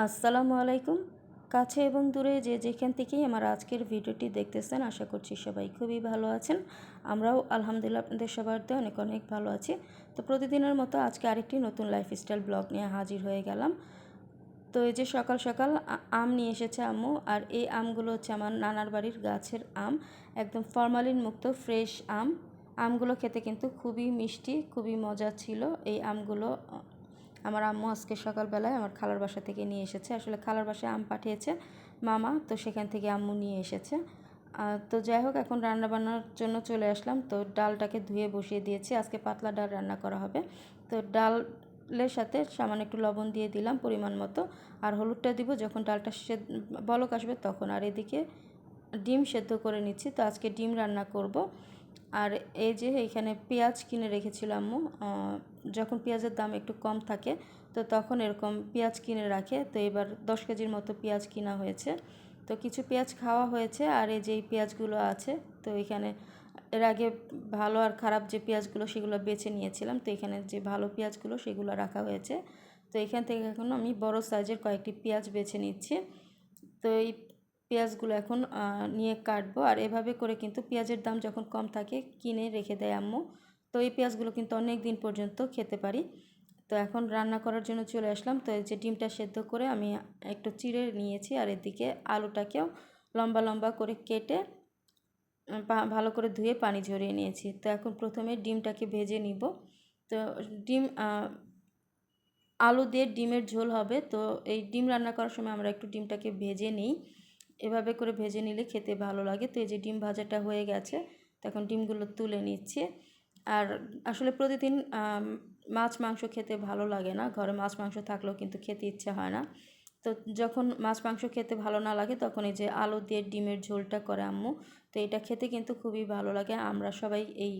আসসালামু আলাইকুম। কাছে এবং দূরে যে যেখান থেকেই আমার আজকের ভিডিওটি দেখতেছেন, আশা করছি সবাই খুবই ভালো আছেন। আমরাও আলহামদুলিল্লাহ আপনাদের সবার দিয়ে অনেক অনেক ভালো আছি। তো প্রতিদিনের মতো আজকে আরেকটি নতুন লাইফস্টাইল ব্লগ নিয়ে হাজির হয়ে গেলাম। তো এই যে সকাল সকাল আম নিয়ে এসেছে আম্মু, আর এই আমগুলো হচ্ছে আমার নানার বাড়ির গাছের আম। একদম ফরমালিন মুক্ত ফ্রেশ আম। আমগুলো খেতে কিন্তু খুবই মিষ্টি, খুবই মজা ছিল। এই আমগুলো আমার আম্মু আজকে সকালবেলায় আমার খালার বাসা থেকে নিয়ে এসেছে। আসলে খালার বাসায় আম পাঠিয়েছে মামা, তো সেখান থেকে আম্মু নিয়ে এসেছে। তো যাই হোক, এখন রান্না বান্নার জন্য চলে আসলাম। তো ডালটাকে ধুয়ে বসিয়ে দিয়েছি। আজকে পাতলা ডাল রান্না করা হবে। তো ডালের সাথে সামান্য একটু লবণ দিয়ে দিলাম পরিমাণ মতো। আর হলুদটা দিব যখন ডালটা সে, বলক আসবে তখন। আর এদিকে ডিম সেদ্ধ করে নিচ্ছি। তো আজকে ডিম রান্না করব। আর এই যে এখানে পেঁয়াজ কিনে রেখেছিল আম্মু যখন পেঁয়াজের দাম একটু কম থাকে, তো তখন এরকম পেঁয়াজ কিনে রাখে। তো এবার দশ কেজির মতো পেঁয়াজ কিনা হয়েছে। তো কিছু পেঁয়াজ খাওয়া হয়েছে আর এই যে পেঁয়াজগুলো আছে, তো এখানে এর আগে ভালো আর খারাপ যে পেঁয়াজগুলো সেগুলো বেছে নিয়েছিলাম, তো এখানে যে ভালো পেঁয়াজগুলো সেগুলো রাখা হয়েছে। তো এখান থেকে এখন আমি বড় সাইজের কয়েকটি পেঁয়াজ বেছে নিচ্ছি। তো এই পেঁয়াজগুলো এখন নিয়ে কাটবো। আর এভাবে করে কিন্তু পেঁয়াজের দাম যখন কম থাকে, কিনে রেখে দেয় আম্মু। তো এই পেঁয়াজগুলো কিন্তু অনেক দিন পর্যন্ত খেতে পারি। তো এখন রান্না করার জন্য চলে আসলাম। তো এই যে ডিমটা সেদ্ধ করে আমি একটু চিড়ে নিয়েছি। আর এদিকে আলুটাকেও লম্বা লম্বা করে কেটে ভালো করে ধুয়ে পানি ঝরিয়ে নিয়েছি। তো এখন প্রথমে ডিমটাকে ভেজে নিব। তো ডিম আলু দিয়ে ডিমের ঝোল হবে। তো এই ডিম রান্না করার সময় আমরা একটু ডিমটাকে ভেজে নিই। এভাবে করে ভেজে নিলে খেতে ভালো লাগে। তো এই যে ডিম ভাজাটা হয়ে গেছে তখন ডিমগুলো তুলে নিচ্ছে। আর আসলে প্রতিদিন মাছ, মাংস খেতে ভালো লাগে না। ঘরে মাছ, মাংস থাকলেও কিন্তু খেতে ইচ্ছে হয় না। তো যখন মাছ, মাংস খেতে ভালো না লাগে, তখন এই যে আলু দিয়ে ডিমের ঝোলটা করে আম্মু। তো এটা খেতে কিন্তু খুবই ভালো লাগে। আমরা সবাই এই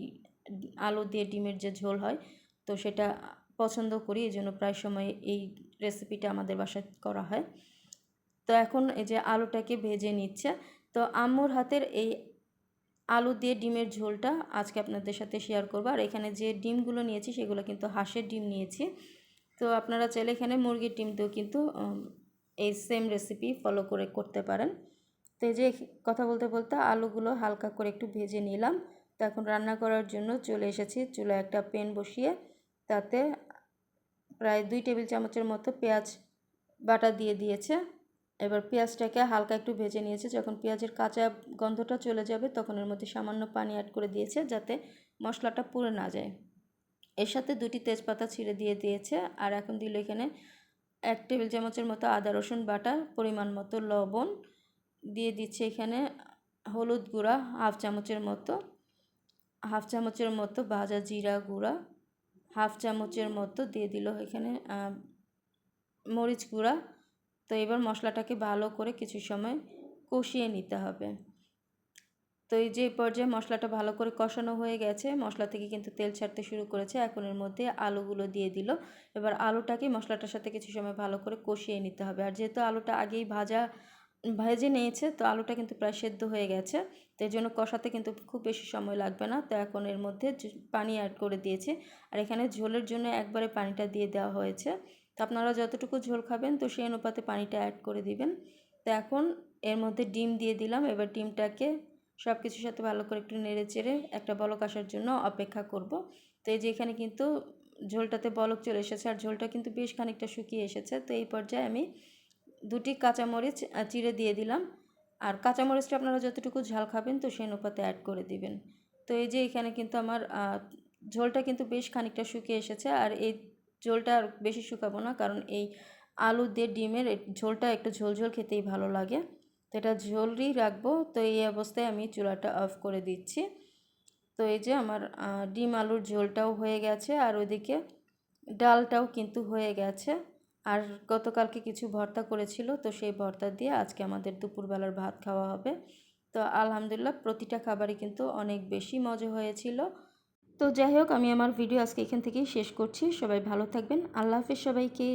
আলু দিয়ে ডিমের যে ঝোল হয়, তো সেটা পছন্দ করি। এই জন্য প্রায় সময় এই রেসিপিটা আমাদের বাসায় করা হয়। তো এখন এই যে আলুটাকে ভেজে নিচ্ছে। তো আম্মুর হাতের এই আলু দিয়ে ডিমের ঝোলটা আজকে আপনাদের সাথে শেয়ার করব। আর এখানে যে ডিমগুলো নিয়েছি, সেগুলো কিন্তু হাঁসের ডিম নিয়েছি। তো আপনারা চাইলে এখানে মুরগির ডিম দিয়েও কিন্তু এই সেম রেসিপি ফলো করে করতে পারেন। তো এই যে কথা বলতে বলতে আলুগুলো হালকা করে একটু ভেজে নিলাম। তো এখন রান্না করার জন্য চলে এসেছি চুলা একটা পেন বসিয়ে। তাতে প্রায় দুই টেবিল চামচের মতো পেঁয়াজ বাটা দিয়ে দিয়েছে। এবার পেঁয়াজটাকে হালকা একটু ভেজে নিয়েছে। যখন পেঁয়াজের কাঁচা গন্ধটা চলে যাবে, তখন এর মধ্যে সামান্য পানি অ্যাড করে দিয়েছে যাতে মশলাটা পুড়ে না যায়। এর সাথে দুটি তেজপাতা ছিঁড়ে দিয়ে দিয়েছে। আর এখন দিল এখানে এক টেবিল চামচের মতো আদা, রসুন বাটা, পরিমাণ মতো লবণ। দিয়ে দিচ্ছে এখানে হলুদ গুঁড়া হাফ চামচের মতো, হাফ চামচের মতো ভাজা জিরা গুঁড়া, হাফ চামচের মতো দিয়ে দিল এখানে মরিচ গুঁড়া। তো এবার মশলাটাকে ভালো করে কিছু সময় কষিয়ে নিতে হবে। তো এই যে পর্যায়ে মশলাটা ভালো করে কষানো হয়ে গেছে, মশলা থেকে কিন্তু তেল ছাড়তে শুরু করেছে, এখন এর মধ্যে আলুগুলো দিয়ে দিল। এবার আলুটাকে মশলাটার সাথে কিছু সময় ভালো করে কষিয়ে নিতে হবে। আর যেহেতু আলুটা আগেই ভাজা, ভেজে নিয়েছে, তো আলুটা কিন্তু প্রায় সেদ্ধ হয়ে গেছে, তো এই জন্য কষাতে কিন্তু খুব বেশি সময় লাগবে না। তো এখন এর মধ্যে পানি অ্যাড করে দিয়েছে। আর এখানে ঝোলের জন্য একবারে পানিটা দিয়ে দেওয়া হয়েছে। তো আপনারা যতটুকু ঝোল খাবেন তো সেই অনুপাতে পানিটা অ্যাড করে দিবেন। তো এখন এর মধ্যে ডিম দিয়ে দিলাম। এবার ডিমটাকে সব কিছুর সাথে ভালো করে একটু নেড়ে চেড়ে একটা বলক আসার জন্য অপেক্ষা করব। তো এই যে এখানে কিন্তু ঝোলটাতে বলক চলে এসেছে আর ঝোলটা কিন্তু বেশ খানিকটা শুকিয়ে এসেছে। তো এই পর্যায়ে আমি দুটি কাঁচামরিচ চিড়ে দিয়ে দিলাম। আর কাঁচামরিচটা আপনারা যতটুকু ঝাল খাবেন তো সেই অনুপাতে অ্যাড করে দিবেন। তো এই যে এখানে কিন্তু আমার ঝোলটা কিন্তু বেশ খানিকটা শুকিয়ে এসেছে। আর এই ঝোলটা আর বেশি শুকাবো না, কারণ এই আলু দিয়ে ডিমের ঝোলটা একটু ঝোল ঝোল খেতেই ভালো লাগে। তো এটা ঝোলই রাখব। তো এই অবস্থায় আমি চুলাটা অফ করে দিচ্ছি। তো এই যে আমার ডিম আলুর ঝোলটাও হয়ে গেছে, আর ওইদিকে ডালটাও কিন্তু হয়ে গেছে। আর গতকালকে কিছু ভর্তা করেছিল, তো সেই ভর্তা দিয়ে আজকে আমাদের দুপুরবেলার ভাত খাওয়া হবে। তো আলহামদুলিল্লাহ, প্রতিটা খাবারই কিন্তু অনেক বেশি মজা হয়েছিল। তো যাই হোক, আমি আমার ভিডিও আজকে এখান থেকেই শেষ করছি। সবাই ভালো থাকবেন। আল্লাহ হাফিজ সবাইকে।